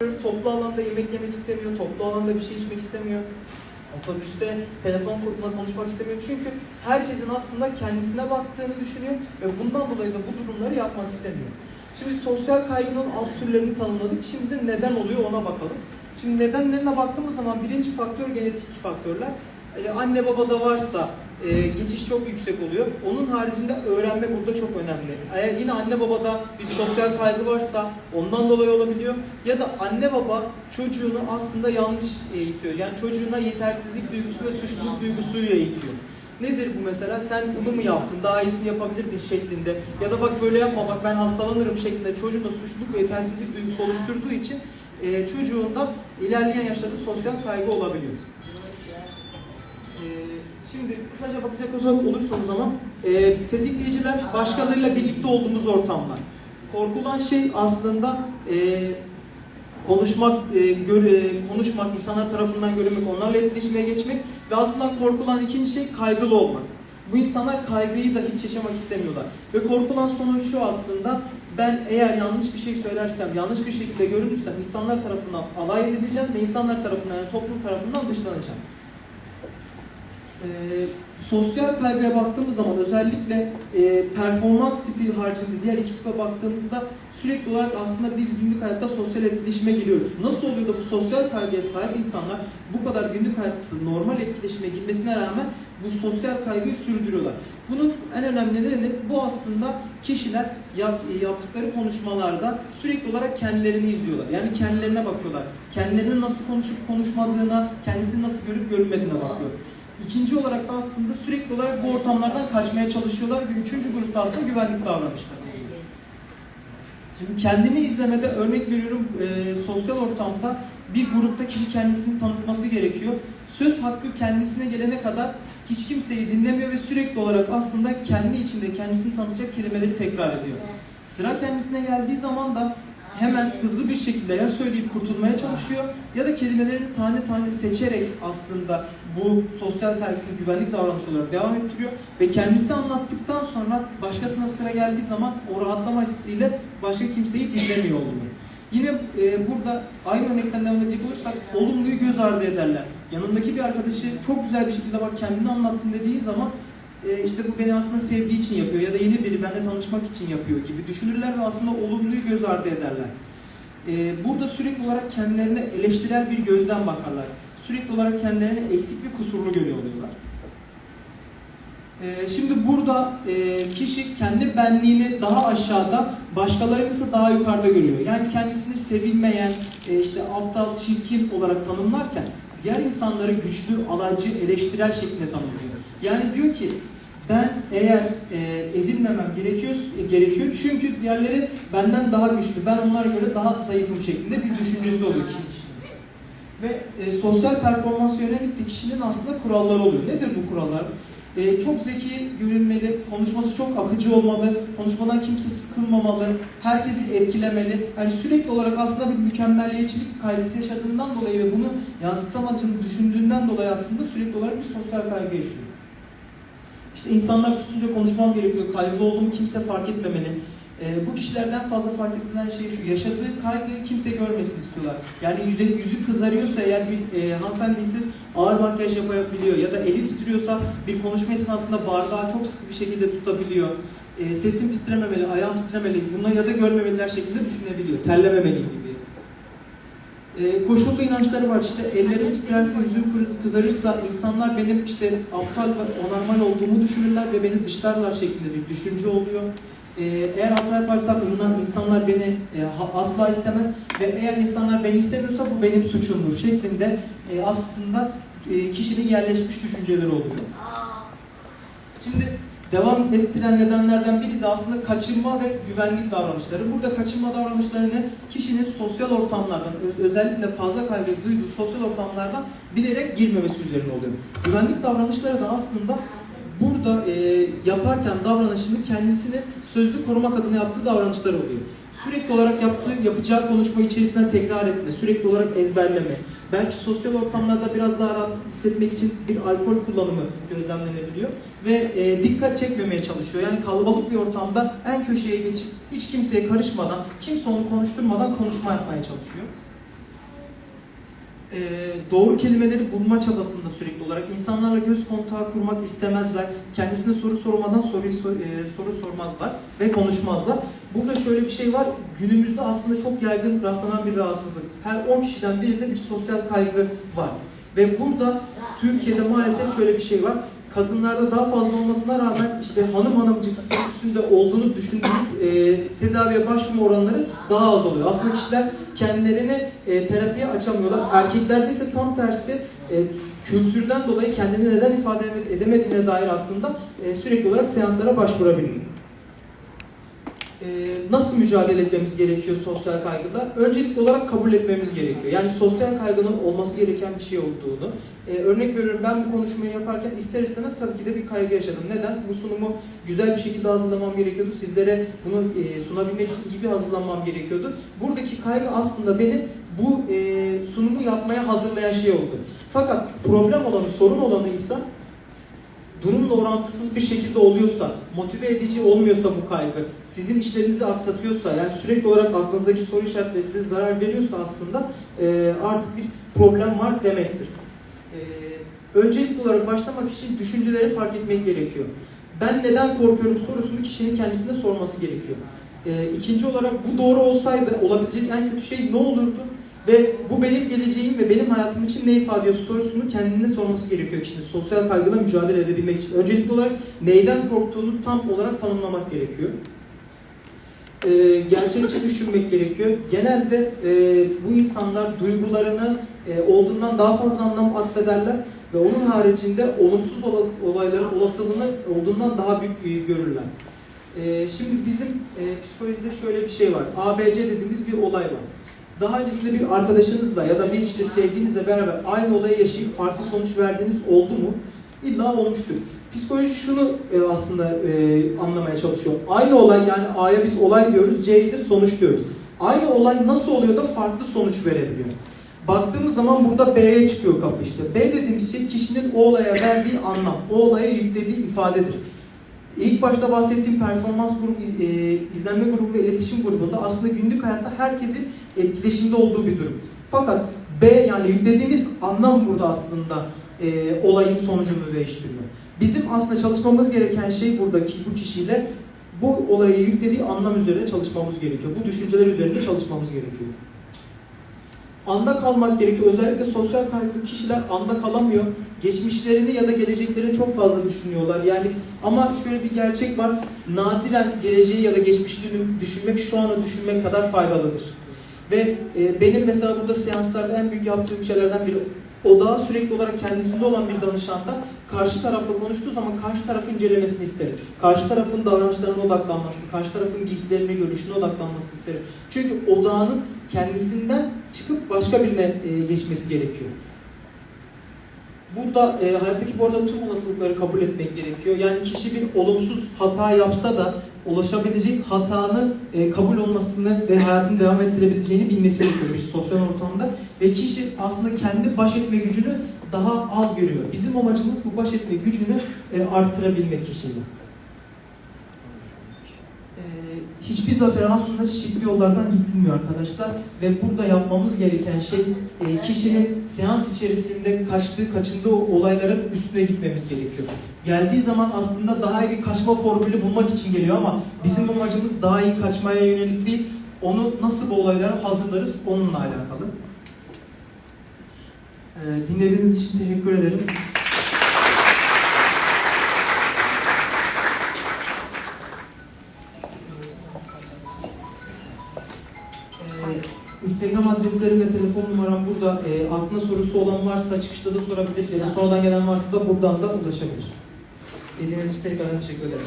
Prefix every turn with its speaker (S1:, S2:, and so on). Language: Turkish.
S1: Toplu alanda yemek yemek istemiyor, toplu alanda bir şey içmek istemiyor. Otobüste telefonla konuşmak istemiyor. Çünkü herkesin aslında kendisine baktığını düşünüyor ve bundan dolayı da bu durumları yapmak istemiyor. Şimdi sosyal kaygının alt türlerini tanımladık. Şimdi neden oluyor ona bakalım. Şimdi nedenlerine baktığımız zaman birinci faktör genetik faktörler. E, anne babada varsa e, geçiş çok yüksek oluyor. Onun haricinde öğrenme burada çok önemli. Eğer yine anne babada bir sosyal kaygı varsa ondan dolayı olabiliyor. Ya da anne baba çocuğunu aslında yanlış eğitiyor. Yani çocuğuna yetersizlik duygusu ve suçluluk duygusuyla eğitiyor. Nedir bu mesela? Sen bunu mu yaptın? Daha iyisini yapabilirdin şeklinde. Ya da bak böyle yapma bak ben hastalanırım şeklinde çocuğunda suçluluk ve yetersizlik duygusu oluşturduğu için e, çocuğunda ilerleyen yaşlarda sosyal kaygı olabiliyor. Ee, Şimdi kısaca bakacak olursa o zaman e, tetikleyiciler başkalarıyla birlikte olduğumuz ortamlar. Korkulan şey aslında e, konuşmak, e, gör, e, konuşmak, insanlar tarafından görülmek, onlarla etkileşmeye geçmek ve aslında korkulan ikinci şey kaygılı olmak. Bu insanlar kaygıyı da hiç yaşamak istemiyorlar. Ve korkulan sonuç şu aslında, ben eğer yanlış bir şey söylersem, yanlış bir şekilde görünürsem insanlar tarafından alay edileceğim ve insanlar tarafından, yani toplum tarafından dışlanacağım. Ee, sosyal kaygıya baktığımız zaman özellikle e, performans tipi haricinde diğer iki tipe baktığımızda sürekli olarak aslında biz günlük hayatta sosyal etkileşime giriyoruz. Nasıl oluyor da bu sosyal kaygıya sahip insanlar bu kadar günlük hayatta normal etkileşime girmesine rağmen bu sosyal kaygıyı sürdürüyorlar. Bunun en önemli nedeni bu aslında kişiler yap, yaptıkları konuşmalarda sürekli olarak kendilerini izliyorlar. Yani kendilerine bakıyorlar. Kendilerinin nasıl konuşup konuşmadığına, kendisini nasıl görüp görünmediğine bakıyor. İkinci olarak da aslında sürekli olarak bu ortamlardan kaçmaya çalışıyorlar ve üçüncü grupta aslında güvenlik davranışları. Şimdi kendini izlemede örnek veriyorum e, sosyal ortamda bir grupta kişi kendisini tanıtması gerekiyor. Söz hakkı kendisine gelene kadar hiç kimseyi dinlemiyor ve sürekli olarak aslında kendi içinde kendisini tanıtacak kelimeleri tekrar ediyor. Sıra kendisine geldiği zaman da hemen hızlı bir şekilde ya söyleyip kurtulmaya çalışıyor ya da kelimelerini tane tane seçerek aslında bu sosyal kaygısını güvenlik davranışı olarak devam ettiriyor ve kendisi anlattıktan sonra başkasına sıra geldiği zaman o rahatlama hissiyle başka kimseyi dinlemiyor oluyor. Yine e, burada aynı örnekten devam edecek olursak olumluyu göz ardı ederler. Yanındaki bir arkadaşı çok güzel bir şekilde bak kendini anlattın dediği zaman e, işte bu beni aslında sevdiği için yapıyor ya da yeni biri benimle tanışmak için yapıyor gibi düşünürler ve aslında olumluyu göz ardı ederler. E, burada sürekli olarak kendilerine eleştirel bir gözden bakarlar. Sürekli olarak kendilerini eksik ve kusurlu görüyor oluyorlar. E, şimdi burada e, kişi kendi benliğini daha aşağıda, başkalarını ise daha yukarıda görüyor. Yani kendisini sevilmeyen, e, işte aptal, çirkin olarak tanımlarken diğer insanları güçlü, alaycı, eleştirel şeklinde tanımlıyor. Yani diyor ki ben eğer e, ezilmemem gerekiyor, e, gerekiyor çünkü diğerleri benden daha güçlü, ben onlara göre daha zayıfım şeklinde bir düşüncesi oluyor kişinin. Ve e, sosyal performans yönelik de kişinin aslında kuralları oluyor. Nedir bu kurallar? E, çok zeki görünmeli, konuşması çok akıcı olmalı, konuşmadan kimse sıkılmamalı, herkesi etkilemeli. Yani sürekli olarak aslında bir mükemmelliyetçilik kaygısı yaşadığından dolayı ve bunu yansıtamadığını düşündüğünden dolayı aslında sürekli olarak bir sosyal kaygı yaşıyor. İşte insanlar susunca konuşmam gerekiyor, kaygılı olduğumu kimse fark etmemeli. Ee, bu kişilerden fazla fark edilen şey şu, yaşadığı kaygıyı kimse görmesin istiyorlar. Yani yüzü, yüzü kızarıyorsa eğer bir e, hanımefendi ise ağır makyaj yapabiliyor ya da eli titriyorsa bir konuşma esnasında bardağı çok sıkı bir şekilde tutabiliyor. E, sesim titrememeli, ayağım titremeli, bunları ya da görmemeliler şeklinde düşünebiliyor, terlememeli gibi. E, koşullu inançları var işte ellerim titrerse, yüzüm kızarırsa insanlar benim işte aptal ve anormal olduğumu düşünürler ve beni dışlarlar şeklinde bir düşünce oluyor. E, eğer hata yaparsam bundan insanlar beni e, asla istemez ve eğer insanlar beni istemiyorsa bu benim suçumdur şeklinde e, aslında e, kişinin yerleşmiş düşünceleri oluyor. Şimdi devam ettiren nedenlerden biri de aslında kaçınma ve güvenlik davranışları. Burada kaçınma davranışlarını kişinin sosyal ortamlardan, özellikle fazla kaygı duyduğu sosyal ortamlardan bilerek girmemesi üzerine oluyor. Güvenlik davranışları da aslında burada e, yaparken davranışını kendisini sözlü korumak adına yaptığı davranışlar oluyor. Sürekli olarak yaptığı, yapacağı konuşma içerisinde tekrar etme, sürekli olarak ezberleme, belki sosyal ortamlarda biraz daha rahat hissetmek için bir alkol kullanımı gözlemlenebiliyor ve e, dikkat çekmemeye çalışıyor. Yani kalabalık bir ortamda en köşeye geçip hiç kimseye karışmadan, kimse onu konuşturmadan konuşma yapmaya çalışıyor. E, doğru kelimeleri bulma çabasında sürekli olarak insanlarla göz kontağı kurmak istemezler. Kendisine soru sormadan soruyu sor- e, soru sormazlar ve konuşmazlar. Burada şöyle bir şey var. Günümüzde aslında çok yaygın rastlanan bir rahatsızlık. Her 10 kişiden birinde bir sosyal kaygı var. Ve burada Türkiye'de maalesef şöyle bir şey var. Kadınlarda daha fazla olmasına rağmen işte hanım hanımcık statüsünde olduğunu düşündüğümüz e, tedaviye başvurma oranları daha az oluyor. Aslında kişiler kendilerini e, terapiye açamıyorlar. Erkeklerde ise tam tersi e, kültürden dolayı kendini neden ifade edemediğine dair aslında e, sürekli olarak seanslara başvurabiliyor. E, nasıl mücadele etmemiz gerekiyor sosyal kaygıda? Öncelikli olarak kabul etmemiz gerekiyor. Yani sosyal kaygının olması gereken bir şey olduğunu. E, örnek veriyorum ben bu konuşmayı yaparken ister istemez tabii ki de bir kaygı yaşadım. Neden? Bu sunumu güzel bir şekilde hazırlamam gerekiyordu. Sizlere bunu e, sunabilmek için iyi bir hazırlanmam gerekiyordu. Buradaki kaygı aslında beni bu e, sunumu yapmaya hazırlayan şey oldu. Fakat problem olanı, sorun olanı ise durumla orantısız bir şekilde oluyorsa, motive edici olmuyorsa bu kaygı, sizin işlerinizi aksatıyorsa, yani sürekli olarak aklınızdaki soru işaretleri size zarar veriyorsa aslında e, artık bir problem var demektir. E, öncelikli olarak başlamak için düşünceleri fark etmek gerekiyor. Ben neden korkuyorum sorusunu kişinin kendisine sorması gerekiyor. E, ikinci olarak bu doğru olsaydı olabilecek en kötü şey ne olurdu? Ve bu benim geleceğim ve benim hayatım için ne ifade ediyor sorusunu kendine sorması gerekiyor kişinin sosyal kaygıyla mücadele edebilmek için. Öncelikli olarak neyden korktuğunu tam olarak tanımlamak gerekiyor. Ee, gerçekçi düşünmek gerekiyor. Genelde e, bu insanlar duygularını e, olduğundan daha fazla anlam atfederler ve onun haricinde olumsuz ola- olayların olasılığını olduğundan daha büyük e, görürler. E, şimdi bizim e, psikolojide şöyle bir şey var. ABC dediğimiz bir olay var. Daha öncesinde bir arkadaşınızla ya da bir işte sevdiğinizle beraber aynı olayı yaşayıp farklı sonuç verdiğiniz oldu mu? İlla olmuştur. Psikoloji şunu e, aslında e, anlamaya çalışıyor. Aynı olay yani A'ya biz olay diyoruz, C'ye de sonuç diyoruz. Aynı olay nasıl oluyor da farklı sonuç verebiliyor? Baktığımız zaman burada B'ye çıkıyor kapı işte. B dediğimiz şey kişinin o olaya verdiği anlam, o olaya yüklediği ifadedir. İlk başta bahsettiğim performans grubu, e, izlenme grubu ve iletişim grubunda aslında günlük hayatta herkesin etkileşimde olduğu bir durum. Fakat B yani yüklediğimiz anlam burada aslında e, olayın sonucunu değiştiriyor. Bizim aslında çalışmamız gereken şey buradaki bu kişiyle bu olayı yüklediği anlam üzerine çalışmamız gerekiyor. Bu düşünceler üzerinde çalışmamız gerekiyor. Anda kalmak gerekiyor. Özellikle sosyal kaygılı kişiler anda kalamıyor. Geçmişlerini ya da geleceklerini çok fazla düşünüyorlar. Yani ama şöyle bir gerçek var. Nadiren geleceği ya da geçmişini düşünmek şu anı düşünmek kadar faydalıdır. Ve e, benim mesela burada seanslarda en büyük yaptığım şeylerden biri odağı sürekli olarak kendisinde olan bir danışanda karşı tarafla konuştuğu zaman karşı tarafı incelemesini isterim. Karşı tarafın davranışlarına odaklanmasını, karşı tarafın giysilerine, görüşüne odaklanmasını isterim. Çünkü odağının kendisinden çıkıp başka birine e, geçmesi gerekiyor. Burada e, hayattaki bu arada tüm olasılıkları kabul etmek gerekiyor. Yani kişi bir olumsuz hata yapsa da ulaşabilecek hatanın e, kabul olmasını ve hayatını devam ettirebileceğini bilmesi gerekiyor bir sosyal ortamda. Ve kişi aslında kendi baş etme gücünü daha az görüyor. Bizim amacımız bu baş etme gücünü e, arttırabilmek kişinin. E, hiçbir zafer aslında çeşitli yollardan gitmiyor arkadaşlar ve burada yapmamız gereken şey e, kişinin seans içerisinde kaçtığı, kaçındığı olayların üstüne gitmemiz gerekiyor. Geldiği zaman aslında daha iyi bir kaçma formülü bulmak için geliyor ama bizim amacımız daha iyi kaçmaya yönelik değil, onu nasıl bu olaylara hazırlarız onunla alakalı. E, dinlediğiniz için teşekkür ederim. Instagram adreslerim ve telefon numaram burada. Ee, aklına sorusu olan varsa çıkışta da sorabilir ya da sonradan gelen varsa da buradan da ulaşabilir. Dediğiniz için tekrardan teşekkür ederim.